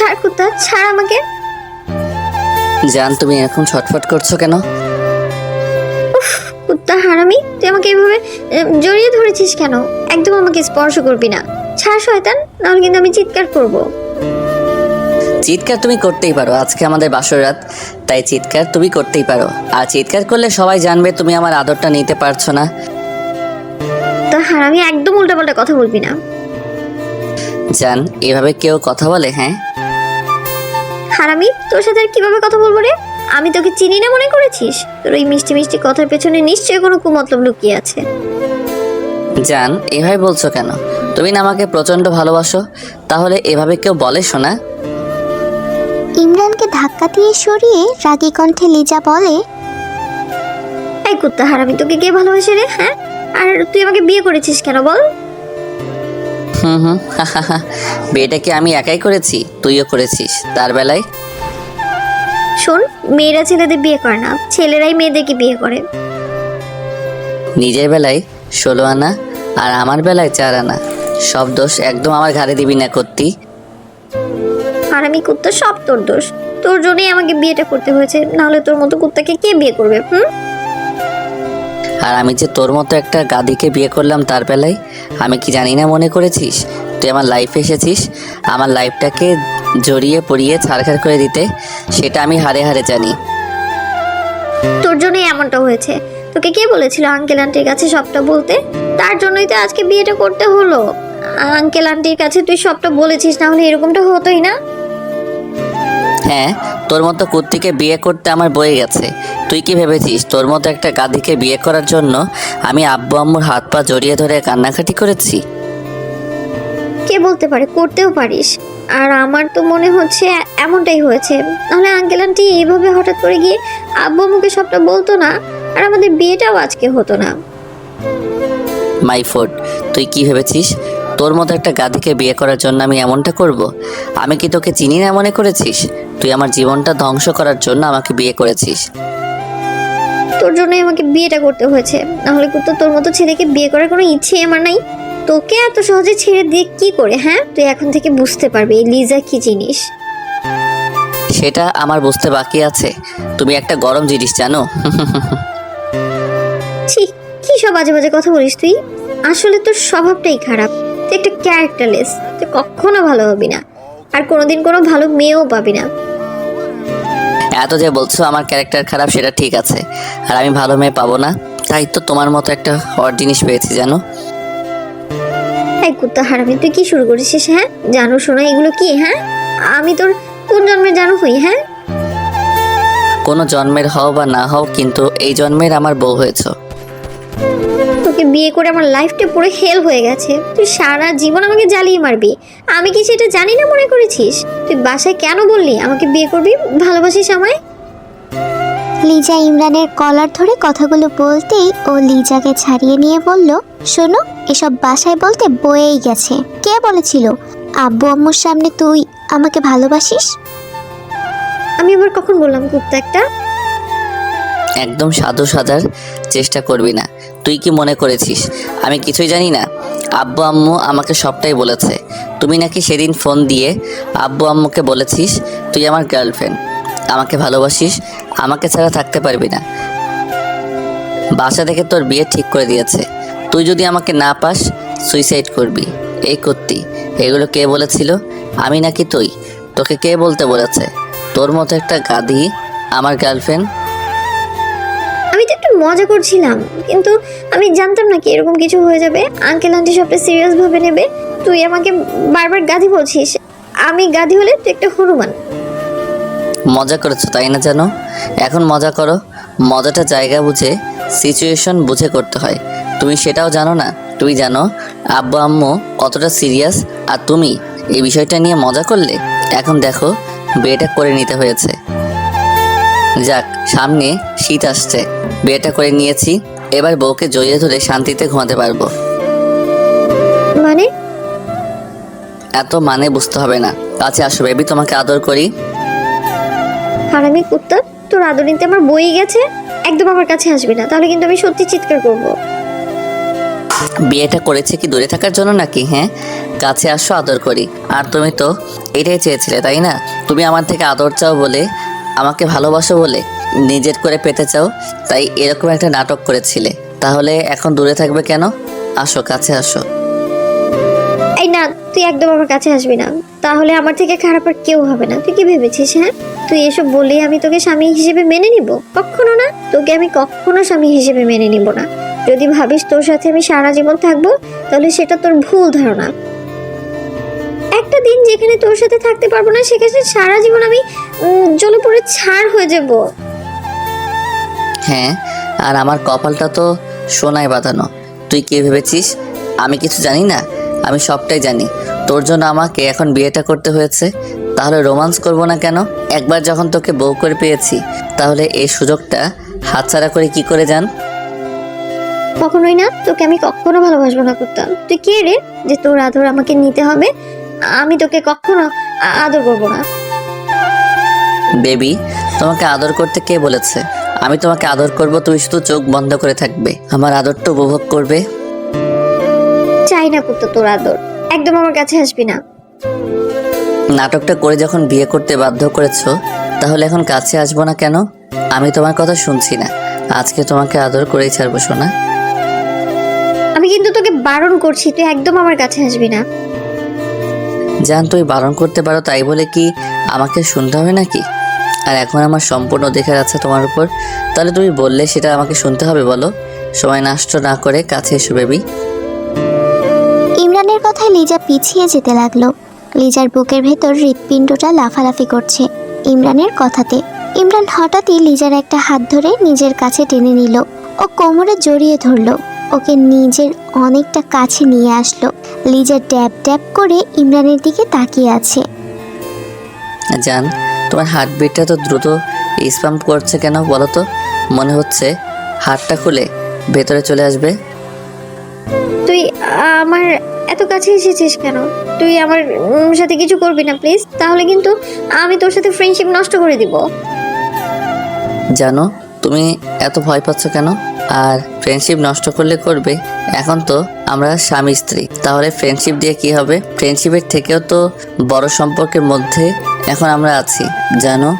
ছাড় কুত্তা ছাড় আমাকে। জান তুমি এখন ছটফট করছ কেন? কুত্তা হারামি তুই আমাকে এইভাবে আহ, জড়িয়ে ধরেছিস কেন? একদম আমাকে স্পর্শ করবি না। ছাড় শয়তান নাহলে কিন্তু আমি চিৎকার করব। চিৎকার তুমি করতেই পারো আজকে আমাদের বাসর রাত তাই চিৎকার তুমি করতেই পারো। আর চিৎকার করলে সবাই জানবে তুমি আমার আদরটা নিতে পারছ না। তা হারামি একদম উল্টাপাল্টা কথা বলবি না। জান এভাবে কেউ কথা বলে হ্যাঁ? হারামি? তোর সাথে আর কীভাবে কথা বলব রে? আমি তোকে চিনি না মনে করেছিস? তোর ওই মিষ্টি মিষ্টি কথার পেছনে নিশ্চয়ই কোনো কুমতলব লুকিয়ে আছে। জান এভাবে বলছো কেন? তুমি না আমাকে প্রচণ্ড ভালোবাসো তাহলে এভাবে কেউ বলে শোনা ইমরানকে ধাক্কা দিয়ে সরিয়ে রাগী কণ্ঠে লিজা বলে এই কুত্তা হারামি তোকে কে ভালোবাসে রে হ্যাঁ? আর তুই আমাকে বিয়ে করেছিস কেন বল? হুম হুম বিয়েটা কি আমি একাই করেছি তুইও করেছিস তার বেলায়। শোন মেয়েরা ছেলেদের বিয়ে করে না ছেলেরাই মেয়েদেরকে বিয়ে করে। নিজের বেলায় ষোলো আনা আর আমার বেলায় চার আনা। সব দোষ একদম আমার ঘাড়ে দিবি না করতি হারামি কুত্তা সব তোর দোষ। তোর জন্যই আমাকে বিয়েটা করতে হয়েছে নাহলে তোর মতো কুত্তাকে কে বিয়ে করবে হুম? আর আমি যে তোর মতো একটা গাদিকে বিয়ে করলাম তার বেলায়, আমি কি জানি না মনে করেছিস? তুই আমার লাইফে এসেছিস, আমার লাইফটাকে জড়িয়ে পড়িয়ে ছাড়খাড় করে দিতে, সেটা আমি হারে হারে জানি। তোর জন্যই এমনটা হয়েছে। তোকে কে বলেছিল আঙ্কেল আন্টির কাছে সবটা বলতে? তার জন্যই তো আজকে বিয়েটা করতে হলো। আঙ্কেল আন্টির কাছে তুই সবটা বলেছিস, না হলে এরকমটা হতোই না? হ্যাঁ তোর মতো কুর্তিকে বিয়ে করতে আমার বয়ে গেছে। তুই কি ভেবেছিস তোর মতো একটা গাদিকে বিয়ে করার জন্য আমি আব্বু আম্মুর হাত পা জড়িয়ে ধরে কান্নাকাটি করেছি? কে বলতে পারে করতেও পারিস। আর আমার তো মনে হচ্ছে এমনটাই হয়েছে। নাহলে আঙ্কেল আন্টি এইভাবে হঠাৎ করে গিয়ে আব্বু মুখে সবটা বলতো না? আর আমাদের বিয়েটাও আজকে হতো না। মাই ফোর্ড তুই কি ভেবেছিস? তোর মতো একটা গাদিকে বিয়ে করার জন্য আমি এমনটা করব? আমি কি তোকে চিনি না মনে করেছিস? তুই আমার জীবনটা ধ্বংস করার জন্য আমাকে বিয়ে করেছিস। তোর জন্যই আমাকে বিয়েটা করতে হয়েছে। নাহলে তো তোর মতো ছেলেকে বিয়ে করার কোনো ইচ্ছে আমার নাই। তোকে এত সহজে ছেড়ে দিয়ে কি করে হ্যাঁ? তুই এখন থেকে বুঝতে পারবি এই লিজা কি জিনিস। সেটা আমার বুঝতে বাকি আছে। তুমি একটা গরম জিনিস জানো? ছি কি সব বাজে বাজে কথা বলিস তুই? আসলে তোর স্বভাবটাই খারাপ। তুই একটা ক্যারেক্টারলেস তুই কখনো ভালো হবি না। আর কোনোদিন কোনো ভালো মেয়েও পাবি না। এত যে বলছো আমার ক্যারেক্টার খারাপ সেটা ঠিক আছে। আর আমি ভালো মেয়ে পাবো না। তাই তো তোমার মতো একটা হট জিনিস পেয়েছি জানো? এই কুত্তা হারামি তুই কি শুরু করেছিস হ্যাঁ? জানো শোনা এগুলো কি হ্যাঁ? আমি তোর কোন জন্মের জানো হই হ্যাঁ? কোনো জন্মের হও বা না হও কিন্তু এই জন্মের আমার বউ হয়েছ। তোকে বিয়ে করে আমার লাইফটা পুরো হেল হয়ে গেছে। তুই সারা জীবন আমাকে জ্বালিয়ে মারবি। আমি কি সেটা জানি না মনে করেছিস? তুই বাসায় কেন বললি আমাকে বিয়ে করবি? ভালোবাসিস আমায়? লিজা ইমরানের কলার ধরে কথাগুলো বলতেই ও লিজাকে ছাড়িয়ে নিয়ে বলল শোনো এসব বাসায় বলতে বয়েই গেছে। কে বলেছিল? আব্বু আম্মুর সামনে তুই আমাকে ভালোবাসিস? আমি আবার কখন বললাম কুত্তা একটা? একদম সাধু সাজার চেষ্টা করবি না। তুই কি মনে করেছিস? আমি কিছুই জানি না। আব্বু আম্মু আমাকে সবটাই বলেছে। তুমি নাকি সেদিন ফোন দিয়ে আব্বু আম্মুকে বলেছিস, তুই আমার গার্লফ্রেন্ড আমাকে ভালোবাসিস, আমাকে ছাড়া থাকতে পারবি না। বাসা থেকে তোর বিয়ে ঠিক করে দিয়েছে। তুই যদি আমাকে না পাস সুইসাইড করবি। এই করতি এগুলো কে বলেছিল? আমি নাকি তুই। তোকে কে বলতে বলেছে? তোর মতো একটা গাদি আমার গার্লফ্রেন্ড মজা করছিলাম, কিন্তু আমি জানতাম না কি এরকম কিছু হয়ে যাবে। আঙ্কেল আন্টি সবটা সিরিয়াস ভাবে নেবে। তুই আমাকে বারবার গাধি বলছিস। আমি গাধি হলে তুই একটা হনুমান মজা করেছ, তাই না জানো? এখন মজা করো। মজাটা জায়গা বুঝে সিচুয়েশন বুঝে করতে হয়। তুমি সেটাও জানো না? তুমি জানো, আব্বু, আম্মু কতটা সিরিয়াস আর তুমি, এই বিষয়টা নিয়ে মজা করলে? এখন দেখো, বিয়েটা করে নিতে হয়েছে। যাক সামনে শীত আসছে। বিয়েটা করে নিয়েছি এবার বউকে জড়িয়ে ধরে শান্তিতে ঘুমাতে পারব। মানে? এত মানে বুঝতে হবে না। কাছে আসো বেবি তোমাকে আদর করি। হারামি কুত্তা তোর আদর নিতে আমার বই গেছে? একদম আমার কাছে আসবি না তাহলে কিন্তু আমি সত্যি চিৎকার করব। বিয়েটা করেছে কি দূরে থাকার জন্য নাকি হ্যাঁ? কাছে আসো আদর করি। আর তুমি তো এটাই চেয়েছিলে তাই না? তুমি আমার থেকে আদর চাও বলে আমাকে ভালোবাসো বলে নিজের করে পেতে চাও, তাই এরকম একটা নাটক করেছিলে। তাহলে এখন দূরে থাকবে কেন? আসো, কাছে আসো। এই না, তুই একদম আমার কাছে আসবি না। তাহলে আমার থেকে খারাপ আর কেউ হবে না। তুই কি ভেবেছিস হ্যাঁ? তুই এসব বলি আমি তোকে স্বামী হিসেবে মেনে নিব? কখনো না। তোকে আমি কখনো স্বামী হিসেবে মেনে নিব না। যদি ভাবিস তোর সাথে আমি সারা জীবন থাকব, তাহলে সেটা তোর ভুল ধারণা। একটা দিন যেখানে তোর সাথে থাকতে পারব না, সেখানে সারা জীবন আমি ছাড় হয়ে যাব। হ্যাঁ আর আমার কপালটা তো সোনায় বাঁধানো। তুই কে ভেবেছিস? আমি কিছু জানি না? আমি সবটাই জানি। তোর জন্য আমাকে এখন বিয়েটা করতে হয়েছে। তাহলে রোমান্স করব না কেন? একবার যখন তোকে বউ করে পেয়েছি তাহলে এই সুযোগটা হাতছাড়া করে কি করে যান? কখনোই না তোকে আমি কখনো ভালোবাসবো না করতাম তুই কে রে যে তোর আদর আমাকে নিতে হবে? আমি তোকে কখনো আদর করব না। বেবি তোমাকে আদর করতে কে বলেছে? আমি তোমাকে আদর করব তুমি শুধু চোখ বন্ধ করে থাকবে। আমার আদরটা উপভোগ করবে? চাই না করতো তোর আদর। একদম আমার কাছে আসবি না। নাটকটা করে যখন বিয়ে করতে বাধ্য করেছ তাহলে এখন কাছে আসব না কেন? আমি তোমার কথা শুনছি না। আজকে তোমাকে আদর করেই ছাড়বো শোনা আমি কিন্তু তোকে বারণ করছি তুই একদম আমার কাছে আসবি না। জান তুই বারণ করতে পারো তাই বলে কি আমাকে শুনতে হবে নাকি? আর এখন আমার সম্পূর্ণ অধিকার আছে তোমার উপর। তাহলে তুমি বললে সেটা আমাকে শুনতে হবে বলো। সময় নষ্ট না করে কাছে এসো বেবি। ইমরানের কথায় লিজা পিছিয়ে যেতে লাগল। লিজার বুকের ভেতর হৃৎপিণ্ডটা লাফালাফি করছে ইমরানের কথাতে। ইমরান হঠাৎই লিজার একটা হাত ধরে নিজের কাছে টেনে নিল। ও কোমরে জড়িয়ে ধরলো। ওকে নিজের অনেকটা কাছে নিয়ে আসলো। লিজা ড্যাব ড্যাব করে ইমরানের দিকে তাকিয়ে আছে। জান তোমার হার্টবিটটা তো দ্রুত স্পাম্প করছে কেন বলো তো? মনে হচ্ছে হাতটা খুলে ভেতরে চলে আসবে। তুই আমার এত কাছে এসেছিস কেন? তুই আমার সাথে কিছু করবি না প্লিজ তাহলে কিন্তু আমি তোর সাথে ফ্রেন্ডশিপ নষ্ট করে দিব। জানো তুমি এত ভয় পাচ্ছ কেন? আর ফ্রেন্ডশিপ নষ্ট করলে করবে। এখন তো আমরা স্বামী স্ত্রী। তাহলে ফ্রেন্ডশিপ দিয়ে কি হবে? ফ্রেন্ডশিপের থেকেও তো বড় সম্পর্কের মধ্যে এখন আমরা আছি জানো?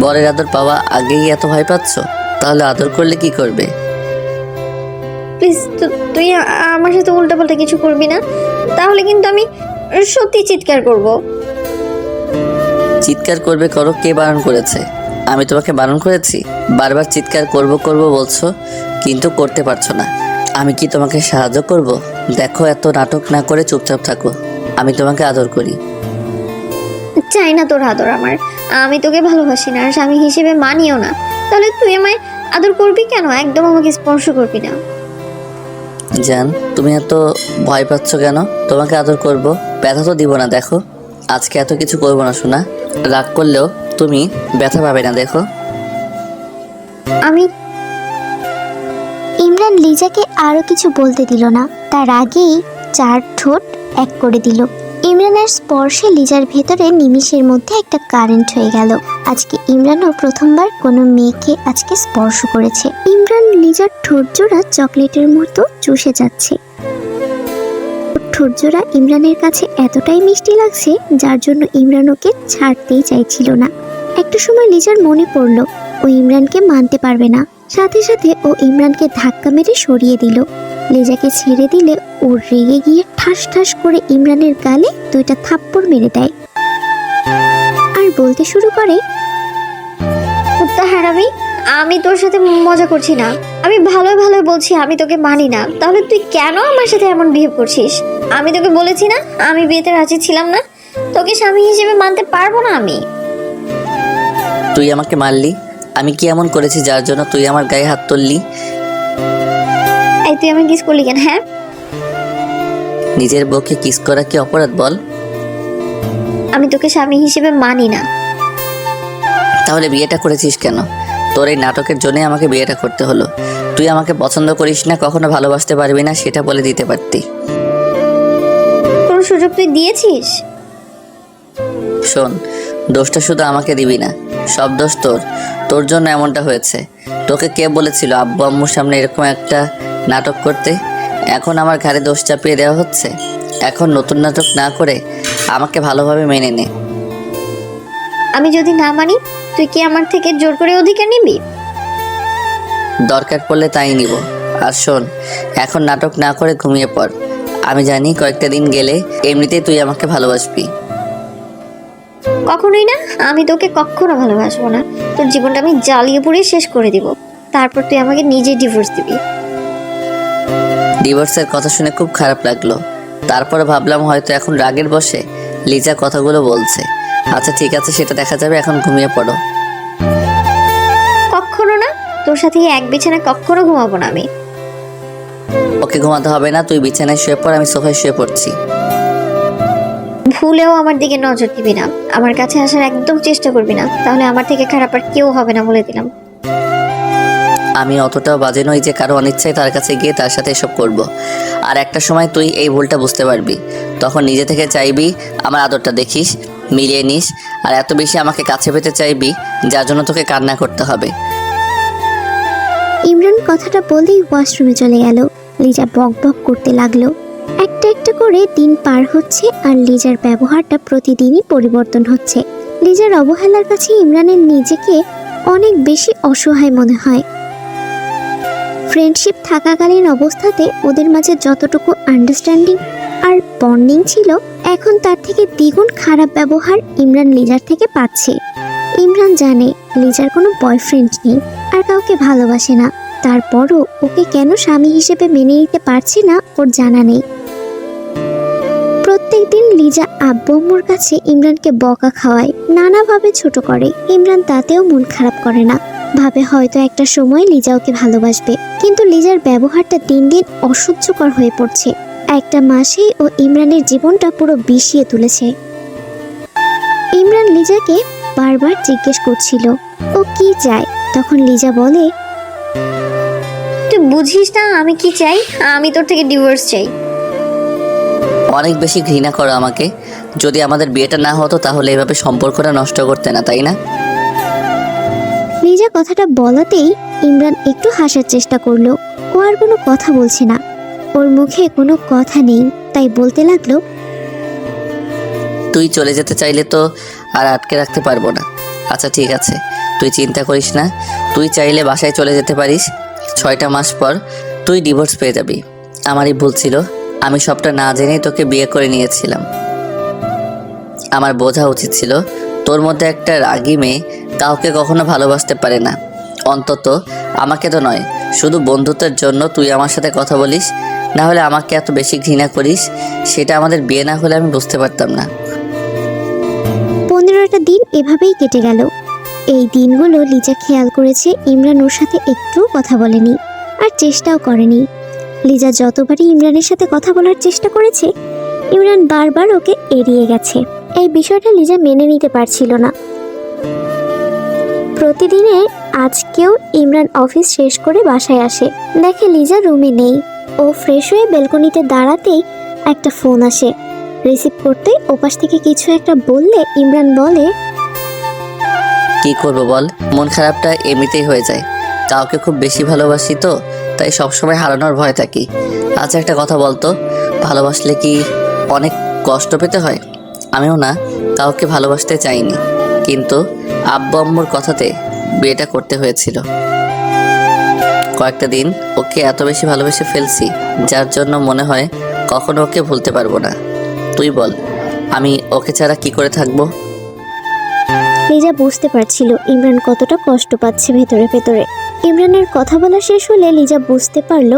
বরের আদর পাওয়া আগেই এত ভয় পাচ্ছ? তাহলে আদর করলে কি করবে? প্লিজ তুই আমার সাথে উল্টাপাল্টা কিছু করবি না? তাহলে কিন্তু আমি সত্যি চিৎকার করব। চিৎকার করবে করো কে বারণ করেছে। আমি তোমাকে বারণ করেছি? বারবার চিৎকার করব করব বলছো? কিন্তু করতে পারছ না। আমি কি তোমাকে সাহায্য করব? দেখো এত নাটক না করে চুপচাপ থাকো। আমি তোমাকে আদর করি। চাই না তোর আদর আমার। আমি তোকে ভালোবাসি না আর স্বামী হিসেবে মানিও না। তাহলে তুই আমায় আদর করবি কেন? একদম আমাকে স্পর্শ করবি না। জান তুমি এত ভয় পাচ্ছ কেন? তোমাকে আদর করব ব্যথা তো দিব না দেখো। আজকে এত কিছু করব না শোনা রাগ করলেও তুমি ব্যথা পাবে না দেখো। আমি ইমরান লিজাকে আরও কিছু বলতে দিল না। তার আগেই চার ঠোঁট এক করে দিল। ইমরানের স্পর্শে লিজার ভেতরে নিমিষের মধ্যে একটা কারেন্ট হয়ে গেল। আজকে ইমরানও প্রথমবার কোনো মেয়েকে আজকে স্পর্শ করেছে। ইমরান লিজার ঠোঁটজোড়া চকলেটের মতো চুষে যাচ্ছে। ঠোঁটজোড়া ইমরানের কাছে এতটাই মিষ্টি লাগছে, যার জন্য ইমরান ওকে ছাড়তেই চাইছিল না। একটা সময় লিজার মনে পড়ল, ও ইমরানকে মানতে পারবে না। সাথে সাথে ও ইমরানকে ধাক্কা মেরে সরিয়ে দিল। লিজাকে ছেড়ে দিলে ও রেগে গিয়ে ঠাস ঠাস করে ইমরানের গালে দুইটা থাপ্পড় মেরে দেয়। আর বলতে শুরু করে হারামি, আমি তোর সাথে মজা করছি না। আমি ভালো ভালো বলছি, আমি তোকে মানি না। তাহলে তুই কেন আমার সাথে এমন বিহেভ করছিস? আমি তোকে বলেছি না, আমি বিয়েতে রাজি ছিলাম না। তোকে স্বামী হিসেবে মানতে পারব না আমি। তুই আমাকে মারলি। আমি কি এমন করেছি যার জন্য তুই আমার গায়ে হাত তুললি? তুই আমাকে কিস করলি কেন হ্যাঁ? নিজের বউকে কিস করা কি অপরাধ বল? আমি তোকে স্বামী হিসেবে মানি না। তাহলে বিয়েটা করেছিস কেন? তোর এই নাটকের জন্য আমাকে বিয়েটা করতে হলো। তুই আমাকে পছন্দ করিস না কখনো ভালোবাসতে পারবি না সেটা বলে দিতে পারতি। কোনো সুযোগ তুই দিয়েছিস? শোন দোষটা শুধু আমাকে দিবি না সব দোষ তোর। তোর জন্য এমনটা হয়েছে। তোকে কে বলেছিল আব্বু আম্মুর সামনে এরকম একটা নাটক করতে। এখন আমার ঘাড়ে দোষ চাপিয়ে দেওয়া হচ্ছে। এখন নতুন নাটক না করে আমাকে ভালোভাবে মেনে নে। আমি যদি না মানি তুই কি আমার থেকে জোর করে অধিকার নিবি? দরকার পড়লে তাই নিব। আর শোন এখন নাটক না করে ঘুমিয়ে পড়। আমি জানি কয়েকটা দিন গেলে এমনিতেই তুই আমাকে ভালোবাসবি। কখনোই না আমি তোকে কখনো ভালোবাসবো না। তোর জীবনটা আমি জ্বালিয়ে পুড়িয়ে শেষ করে দিব। তারপর তুই আমাকে নিজে ডিভোর্স দিবি। ডিভোর্সের কথা শুনে খুব খারাপ লাগল। তারপরে ভাবলাম হয়তো এখন রাগের বসে লিজা কথাগুলো বলছে। আচ্ছা ঠিক আছে সেটা দেখা যাবে এখন ঘুমিয়ে পড়ো। কখনো না? তোর সাথে এক বিছানা কখনো ঘুমাবো না আমি। ওকে ঘুমাতে হবে না তুই বিছানায় শুয়ে পড় আমি সোফায় শুয়ে পড়ছি। ভুলেও আমার দিকে নজর দিবি না। আমার কাছে আসার একদম চেষ্টা করবি না। তাহলে আমার থেকে খারাপ আর কেউ হবে না বলে দিলাম। আমি অতটাও বাজে নই যে কারও অনিচ্ছায় তার কাছে গিয়ে তার সাথে এসব করব। আর একটা সময় তুই এই ভুলটা বুঝতে পারবি। তখন নিজে থেকে চাইবি, আমার আদরটা দেখিস, মিলিয়ে নিস, আর এত বেশি আমাকে কাছে পেতে চাইবি, যার জন্য তোকে কান্না করতে হবে। ইমরান কথাটা বলেই ওয়াশরুমে চলে গেল। লিজা বক বক করতে লাগল। একটা একটা করে দিন পার হচ্ছে আর লিজার ব্যবহারটা প্রতিদিনই পরিবর্তন হচ্ছে। লিজার অবহেলার কাছে ইমরানের নিজেকে অনেক বেশি অসহায় মনে হয়। ফ্রেন্ডশিপ থাকাকালীন অবস্থাতে ওদের মাঝে যতটুকু আন্ডারস্ট্যান্ডিং আর বন্ডিং ছিল, এখন তার থেকে দ্বিগুণ খারাপ ব্যবহার ইমরান লিজার থেকে পাচ্ছে। ইমরান জানে লিজার কোনো বয়ফ্রেন্ড নেই আর কাউকে ভালোবাসে না। তারপরও ওকে কেন স্বামী হিসেবে মেনে নিতে পারছে না ওর জানা নেই। প্রত্যেকদিন লিজা আব্বু কাছে ইমরানকে বকা খাওয়ায়, নানাভাবে ছোট করে। ইমরান তাতেও মন খারাপ করে না। ভাবে হয়তো একটা সময় লিজা ওকে ভালোবাসবে। কিন্তু লিজার ব্যবহারটা দিন দিন অসহ্যকর হয়ে পড়ছে। একটা মাসেই ও ইমরানের জীবনটা পুরো বিষিয়ে তুলেছে। ইমরান লিজাকে বারবার জিজ্ঞেস করছিল ও কি চায়? তখন লিজা বলে তুই বুঝিস না আমি কি চাই? আমি তোর থেকে ডিভোর্স চাই। অনেক বেশি ঘৃণা করো আমাকে। যদি আমাদের বিয়েটা না হতো তাহলে এভাবে সম্পর্কটা নষ্ট করতে না তাই না? লিজা কথাটা বলাতেই ইমরান একটু হাসার চেষ্টা করল। ও আর কোনো কথা বলছে না। ওর মুখে কোনো কথা নেই, তাই বলতে লাগল, তুই চলে যেতে চাইলে তো আর আটকে রাখতে পারব না। আচ্ছা ঠিক আছে। তুই চিন্তা করিস না। তুই চাইলে বাসায় চলে যেতে পারিস। ছয়টা মাস পর তুই ডিভোর্স পেয়ে যাবি। আমারই ভুল ছিল। আমি সবটা না জেনেই তোকে বিয়ে করে নিয়েছিলাম। আমার বোঝা উচিত ছিল, তোর মধ্যে একটা রাগি মেয়ে কাউকে কখনো ভালোবাসতে পারে না। অন্তত আমাকে তো নয়, শুধু বন্ধুত্বের জন্য তুই আমার সাথে কথা বলিস, না হলে আমাকে এত বেশি ঘৃণা করিস, সেটা আমাদের বিয়ে না হলে আমি বুঝতে পারতাম না। পনেরোটা দিন এভাবেই কেটে গেল। এই দিনগুলো লিজা খেয়াল করেছে ইমরান ওর সাথে একটুও কথা বলেনি, আর চেষ্টাও করেনি। লিজা যতবারই ইমরানের সাথে কথা বলার চেষ্টা করেছে, ইমরান বারবার ওকে এড়িয়ে গেছে। এই বিষয়টা লিজা মেনে নিতে পারছিল না। প্রতিদিনে আজকেও ইমরান অফিস শেষ করে বাসায় আসে। দেখে লিজা রুমে নেই। ও ফ্রেশ হয়ে বেলকনিতে দাঁড়াতেই একটা ফোন আসে। রিসিভ করতে ওপাশ থেকে কিছু একটা বললে ইমরান বলে, কি করব বল? মন খারাপটা এমনিতেই হয়ে যায়। কাউকে খুব বেশি ভালোবাসি তো, তাই সবসময় হারানোর ভয় থাকি। আচ্ছা একটা কথা বলতো, ভালোবাসলে কি অনেক কষ্ট পেতে হয়? আমিও না, কাউকে ভালোবাসতে চাইনি। কিন্তু আব্বু আম্মুর কথাতে বিয়েটা করতে হয়েছিল। কয়েকটা দিন ওকে এত বেশি ভালোবেসে ফেলছি, যার জন্য মনে হয় কখনো ওকে ভুলতে পারব না। তুই বল, আমি ওকে ছাড়া কি করে থাকব? লিজা বুঝতে পারছিল ইমরান কতটা কষ্ট পাচ্ছে ভেতরে ভেতরে। ইমরানের কথা বলা শেষ হলে লিজা বুঝতে পারল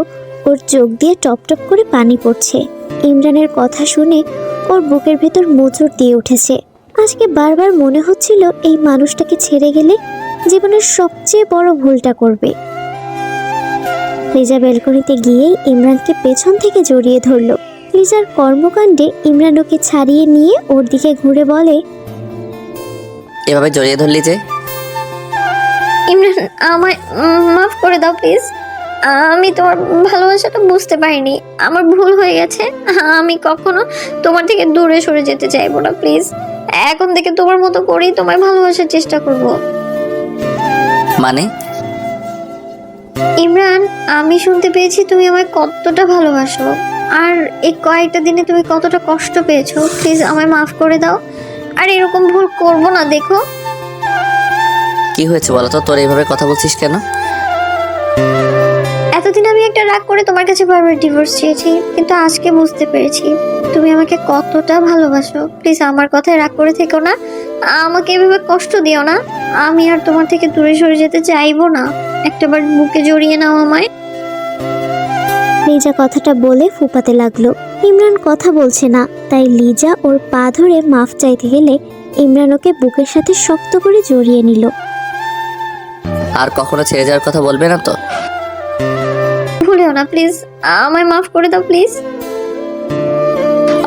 ওর চোখ দিয়ে টপ টপ করে পানি পড়ছে। ইমরানের কথা শুনে ওর বুকের ভেতর মোচড় দিয়ে উঠেছে। আজকে বারবার মনে হচ্ছিল এই মানুষটাকে ছেড়ে গেলে জীবনের সবচেয়ে বড় ভুলটা করবে। লিজা বেলকনিতে গিয়েই ইমরানকে পেছন থেকে জড়িয়ে ধরলো। লিজার কর্মকাণ্ডে ইমরান ওকে ছাড়িয়ে নিয়ে ওর দিকে ঘুরে বলে এভাবে জড়িয়ে ধরলি যে? ইমরান আমায় উম, মাফ করে দাও প্লিজ। আমি তোমার ভালোবাসাটা বুঝতে পারিনি। আমার ভুল হয়ে গেছে। আমি কখনো তোমার থেকে দূরে সরে যেতে চাইব না প্লিজ। এখন থেকে তোমার মতো করেই তোমায় ভালোবাসার চেষ্টা করব। মানে? ইমরান আমি শুনতে পেয়েছি তুমি আমায় কতটা ভালোবাসো। আর এই কয়েকটা দিনে তুমি কতটা কষ্ট পেয়েছ। প্লিজ আমায় মাফ করে দাও। আর এরকম ভুল করব না দেখো। কি হয়েছে বলো তো? তোর এইভাবে কথা বলছিস কেন? একটা রাগ করে তোমার কাছে বারবার ডিভোর্স চেয়েছি কিন্তু আজকে বুঝতে পেরেছি। তুমি আমাকে কতটা ভালোবাসো। প্লিজ আমার কথায় রাগ করে থেকো না। আমাকে এভাবে কষ্ট দিও না। আমি আর তোমার থেকে দূরে সরে যেতে চাইব না। একটাবার বুকে জড়িয়ে নাও আমায়। লিজা কথাটা বলে ফুপাতে লাগল। ইমরান কথা বলছে না তাই লিজা ওর পা ধরে মাফ চাইতে গেলে ইমরান ওকে বুকের সাথে শক্ত করে জড়িয়ে নিল। আর কখনো ছেড়ে যাওয়ার কথা বলবে না তো? না প্লিজ আমায় মাফ করে দাও প্লিজ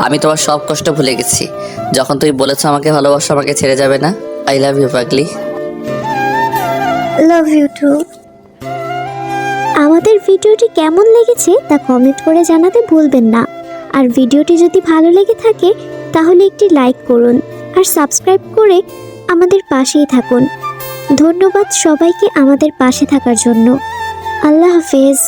আমি তোমার সব কষ্ট ভুলে গেছি। যখন তুমি বলেছ আমাকে ভালোবাসো আমাকে ছেড়ে যাবে না? আই লাভ ইউ পাগলি। লাভ ইউ টু আমাদের ভিডিওটি কেমন লেগেছে তা কমেন্ট করে জানাতে ভুলবেন না। আর ভিডিওটি যদি ভালো লেগে থাকে তাহলে একটি লাইক করুন আর সাবস্ক্রাইব করে আমাদের পাশেই থাকুন। ধন্যবাদ সবাইকে আমাদের পাশে থাকার জন্য। আল্লাহ হাফেজ।